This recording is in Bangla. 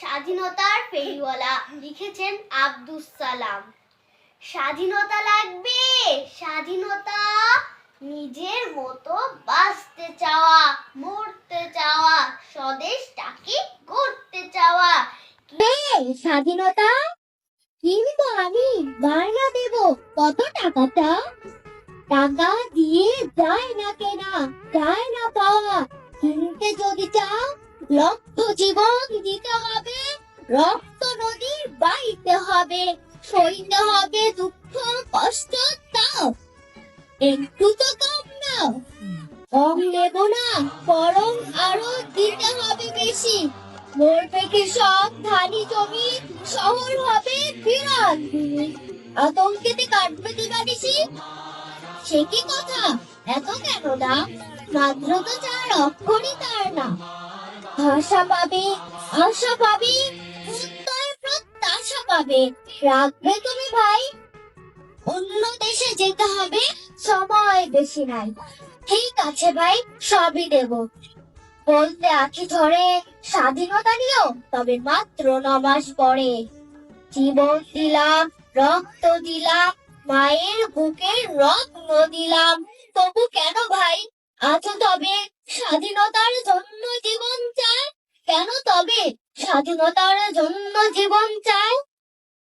স্বাধীনতার ফেরিওয়ালা লিখেছেন আব্দুস সালাম। স্বাধীনতা লাগবে, স্বাধীনতা নিজের মতো বাঁচতে চাওয়া, মরতে চাওয়া, স্বদেশটাকে করতে চাওয়া। স্বাধীনতা? কিন্তু আমি, বায়না দেব, কত টাকাটা? টাকা দিয়ে যায় না কেনা, যায় না পাওয়া। কিনতে যদি চাও রক্ত জীবন দিতে হবে, রক্ত নদীর বাইতে হবে, সইতে হবে দুঃখ, কষ্ট, তাও। একটু তো কম নাও। কম নেব না বরং আরও দিতে হবে বেশি। মরবে কৃষক ধানি জমি শহর হবে বিরাট। আতঙ্কেতে কাটবে সে কি কথা? এত কেন না? মাত্র তো চার অক্ষরই তার না ভাষা পাবে আশা পাবে, উত্তর প্রত্যাশা পাবে। রাখবে তুমি ভাই। অন্য দেশে যেতে হবে, সময় বেশি নাই। ঠিক আছে ভাই, সবই দেব। বলতে আখি ঝরে স্বাধীনতা নিও তবে মাত্র ন মাস পরে। জীবন দিলাম, রক্ত দিলাম, মায়ের বুকের রত্ন দিলাম। তবু কেন ভাই? আছো তবে স্বাধীনতার জন্য কেন তবে স্বাধীনতার জন্য জীবন চায়?